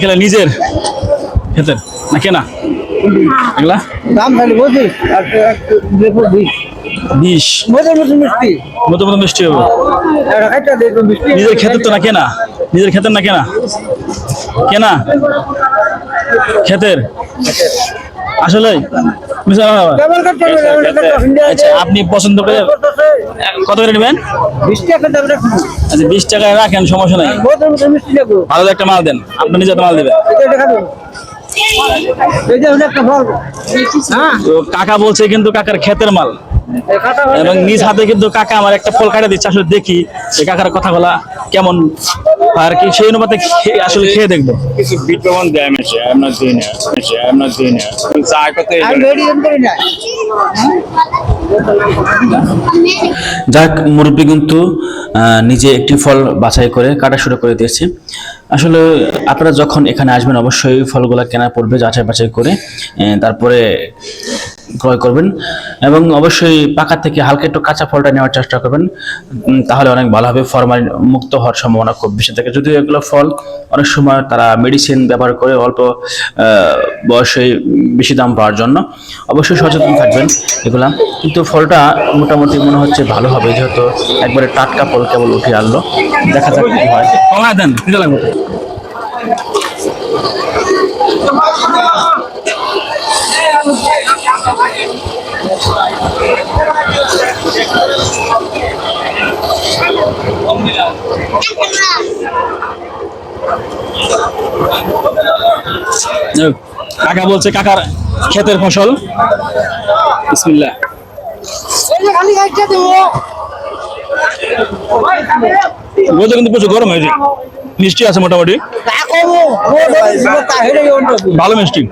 খেলা নিজের খেতের না কেনা? এগুলা? দাম খালি আর বিশ। মধ্যে মিষ্টি। মতো মতো মিষ্টি হবে। নিজের ক্ষেতের তো না কেনা? নিজের ক্ষেতের না কেনা? কেনা? ক্ষেতের আসলে আচ্ছা আপনি পছন্দ করে কত করে নেবেন? বিশ টাকা আচ্ছা বিশ টাকায় রাখেন সমস্যা নাই। ভালো একটা মাল দেন আপনি নিজে একটা মাল দেবেন। এটা দেখাবো এই যে হলো একটা ফল। হ্যাঁ। কাকা বলছে কিন্তু কাকার ক্ষেতের মাল। এবং নিজ হাতে কিন্তু কাকা আমার একটা ফল কাটা দিচ্ছে আসলে দেখি। এই কাকার কথাগুলা কেমন আর কি সেই অনুপাতে আসলে খেয়ে দেখব। কিছু দেয়. চা করতে আমি রেডি করি না। যাক মুরব্বী কিন্তু নিজে একটি ফল বাছাই করে কাটা শুরু করে দিয়েছে। আসলে আপনারা যখন এখানে আসবেন অবশ্যই ফলগুলো কেনা পড়বে যাচাই বাছাই করে তারপরে ক্রয় করবেন এবং অবশ্যই পাকা থেকে হালকা একটু কাঁচা ফলটা নেওয়ার চেষ্টা করবেন তাহলে অনেক ভালো হবে, ফরমালিন মুক্ত হওয়ার সম্ভাবনা খুব বেশি থাকে। যদিও এগুলো ফল, অনেক সময় তারা মেডিসিন ব্যবহার করে অল্প বয়সে বেশি দাম পাওয়ার জন্য। অবশ্যই সচেতন থাকবেন এগুলা। কিন্তু ফলটা মোটামুটি মনে হচ্ছে ভালো হবে, যেহেতু একবারে টাটকা ফল কেবল উঠে আনলো দেখা যাক কি হয়। দেন কাকা বলছে কাকার ক্ষেতের ফসল। বলতে কিন্তু প্রচুর গরম হয়েছে। মিষ্টি আছে মোটামুটি। ভালো মিষ্টি।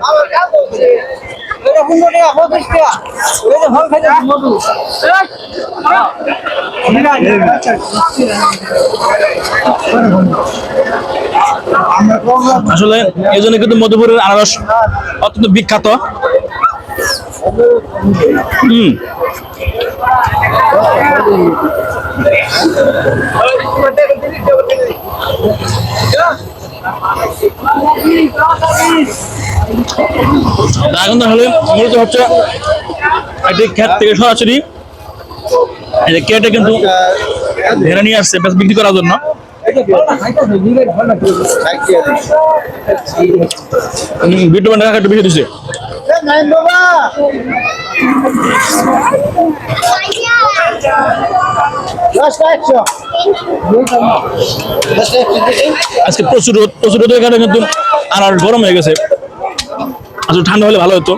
আসলে এই জন্য কিন্তু মধুপুরের আনারস অত্যন্ত বিখ্যাত। হুম। হলে মূলত হচ্ছে থেকে সরাসরি কেটে কিন্তু ধরে নিয়ে আসছে বিক্রি করার জন্য। আজকে প্রচুর প্রচুর কারণে কিন্তু আর গরম হয়ে গেছে। আসলে ঠান্ডা হলে ভালো হতো।